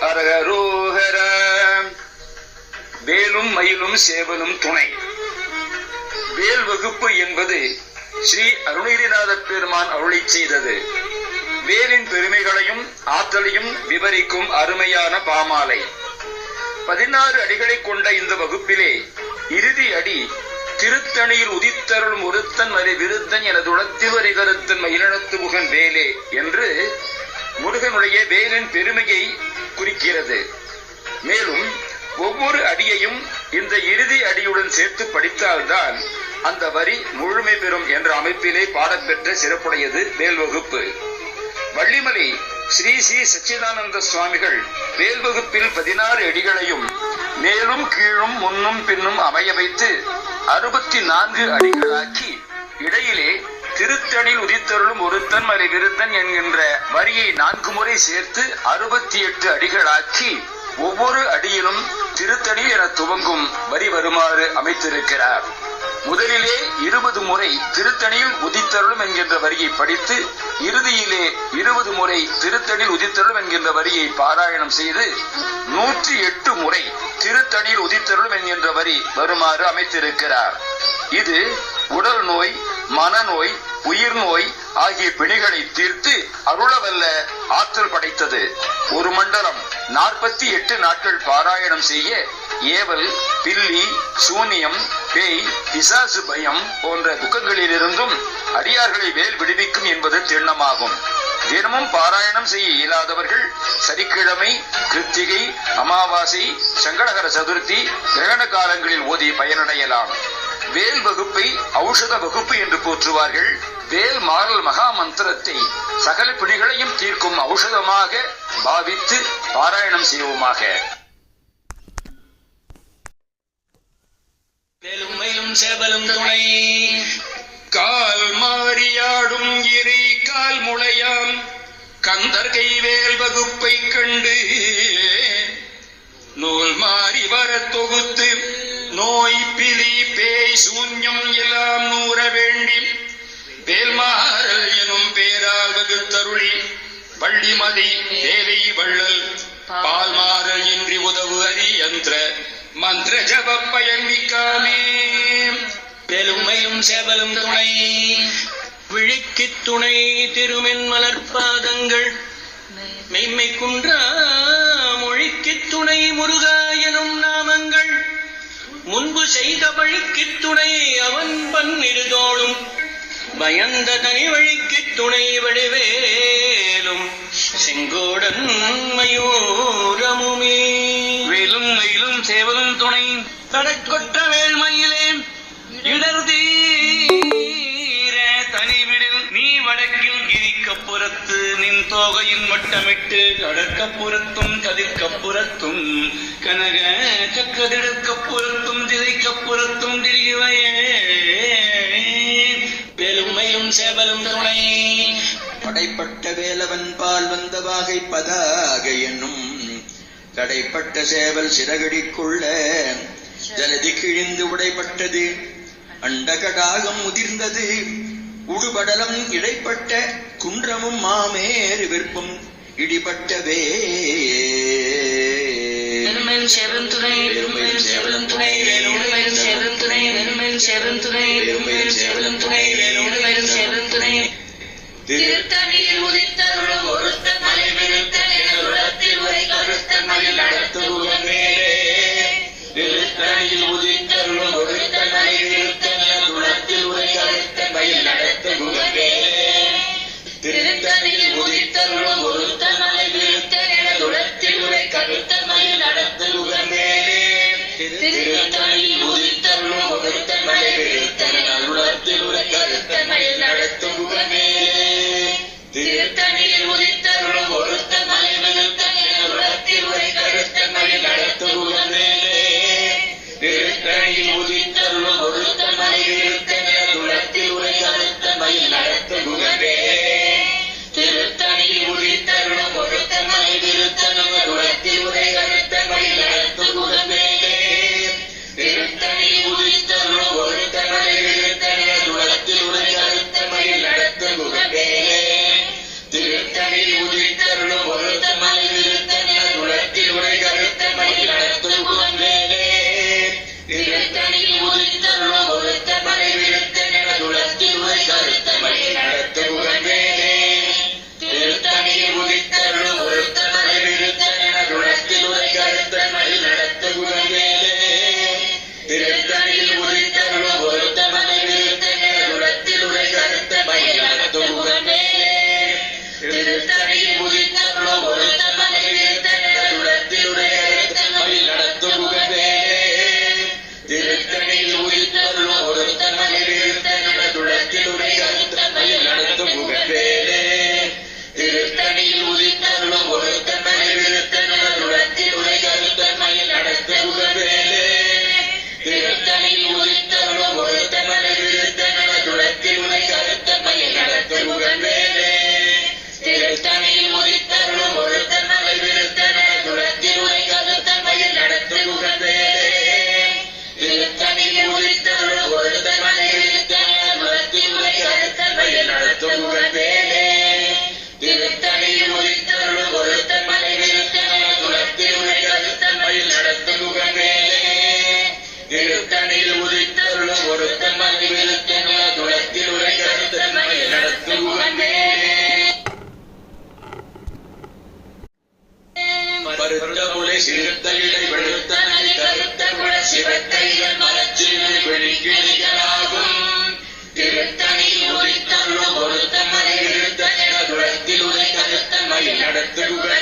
அரகரோகர. வேலும் மயிலும் சேவலும் துணை. வேல் வகுப்பு என்பது ஸ்ரீ அருணகிரிநாத பெருமான் அருளை செய்தது. வேலின் பெருமைகளையும் ஆற்றலையும் விவரிக்கும் அருமையான பாமாலை. பதினாறு அடிகளை கொண்ட இந்த வகுப்பிலே இறுதி அடி திருத்தணியில் உதித்தருளும் ஒருத்தன் வரி விருத்தன் என உளத்தில் கருத்தன் மயிலனத்து முகன் வேலே என்று முருகனுடைய வேலின் பெருமையை குறிக்கிறது. மேலும் ஒவ்வொரு அடியையும் இந்த இறுதி அடியுடன் சேர்த்து படித்தால்தான் அந்த வரி முழுமை பெறும் என்ற அமைப்பிலே பாடப்பெற்ற சிறப்புடையது மேல் வகுப்பு வள்ளிமலை ஸ்ரீ ஸ்ரீ சச்சிதானந்த சுவாமிகள் மேல் வகுப்பில் பதினாறு அடிகளையும் மேலும் கீழும் முன்னும் பின்னும் அமைய வைத்து அறுபத்தி நான்கு அடிகளாக்கி திருத்தணில் உதித்தருளும் ஒருத்தன் மலை விருத்தன் என்கின்ற வரியை நான்கு முறை சேர்த்து அறுபத்தி எட்டு அடிகளாக்கி ஒவ்வொரு அடியிலும் திருத்தணி என துவங்கும் வரி வருமாறு அமைத்திருக்கிறார். முதலிலே இருபது முறை திருத்தணியில் உதித்தருளும் என்கின்ற வரியை படித்து இறுதியிலே இருபது முறை திருத்தணியில் உதித்தருளும் என்கின்ற வரியை பாராயணம் செய்து நூற்றி எட்டு முறை திருத்தணியில் உதித்தருளும் என்கின்ற வரி வருமாறு அமைத்திருக்கிறார். இது உடல் நோய் மனநோய் உயிர் நோய் ஆகிய பிணிகளை தீர்த்து அருளவல்ல ஆற்றல் படைத்தது. ஒரு மண்டலம் நாற்பத்தி எட்டு நாட்கள் பாராயணம் செய்ய ஏவல் பில்லி சூனியம் பேய் பிசாசு பயம் போன்ற துக்கங்களிலிருந்தும் அடியார்களை வேல் விடுவிக்கும் என்பது திண்ணமாகும். தினமும் பாராயணம் செய்ய இயலாதவர்கள் சனிக்கிழமை கிருத்திகை அமாவாசை சங்கடகர சதுர்த்தி கிரகண காலங்களில் ஓதி பயனடையலாம். வேல் வகுப்பை ஔஷத வகுப்பு என்று போற்றுவார்கள். வேல் மாறல் மகா மந்திரத்தை சகல பிணிகளையும் தீர்க்கும் ஔஷதமாக பாவித்து பாராயணம் செய்வோமாக. வேலும் மயிலும் சேவலும் துணை. கால் மாறியாடும் இறை கால் முளையாம். கந்தர் கைவேல் வகுப்பை கண்டு நூல் மாறி வர தொகுத்து நோய் பிலி பேய் சூன்யம் எல்லாம் நூற வேண்டி வேல்மாறல் எனும் பேரால் வகுத்தருளி வள்ளிமதி வேலை வள்ளல் பால்மாறல் இன்றி உதவு அரியந்திர மந்திர ஜப பயன்மிக்காமே வேலும் மயிலும் சேவலும் துணை விழிக்கு துணை திருமென் மலர்பாதங்கள் மெய்மை குன்றா மொழிக்கு துணை முருகா எனும் நாமங்கள் முன்பு செய்த வழிக்குத் துணை அவன் பன்னிருதோளும் பயந்த தனி வழிக்குத் துணை வடிவேலும் செங்கோடன் மயூரமுமே. வேலும் மயிலும் சேவலும் துணை. தடக்கொற்ற வேள்மையிலே இடர் தீர நின் தோகையின் வட்டமிட்டு கடற்கப்புறத்தும் கதிர்க்கப்புறத்தும் கனக சக்கதிடற்கப்புறத்தும் திரைக்கப்புறத்தும் திரிவையே வேலும் மயிலும் சேவலும் துணை. படைப்பட்ட வேலவன் பால் வந்த வாகை பதாக என்னும் கடைப்பட்ட சேவல் சிறகடிக்குள்ள ஜலதி கிழிந்து உடைப்பட்டது அண்டகடாகம் முதிர்ந்தது. உடுபடலம் இடைப்பட்ட குன்றமும் மாமேறு விற்பும் இடிபட்டவே வெறுமையில் சேவலும் துணை வெறுமையில் சேவலும் துணை வெறுமையில் சேவலும் துணை வெறுமையில் சேவலும் துணை வெறுமையில் சேவலும் துணை வெறுமையில் சேவலும் துணை. திருத்தணியில் da Google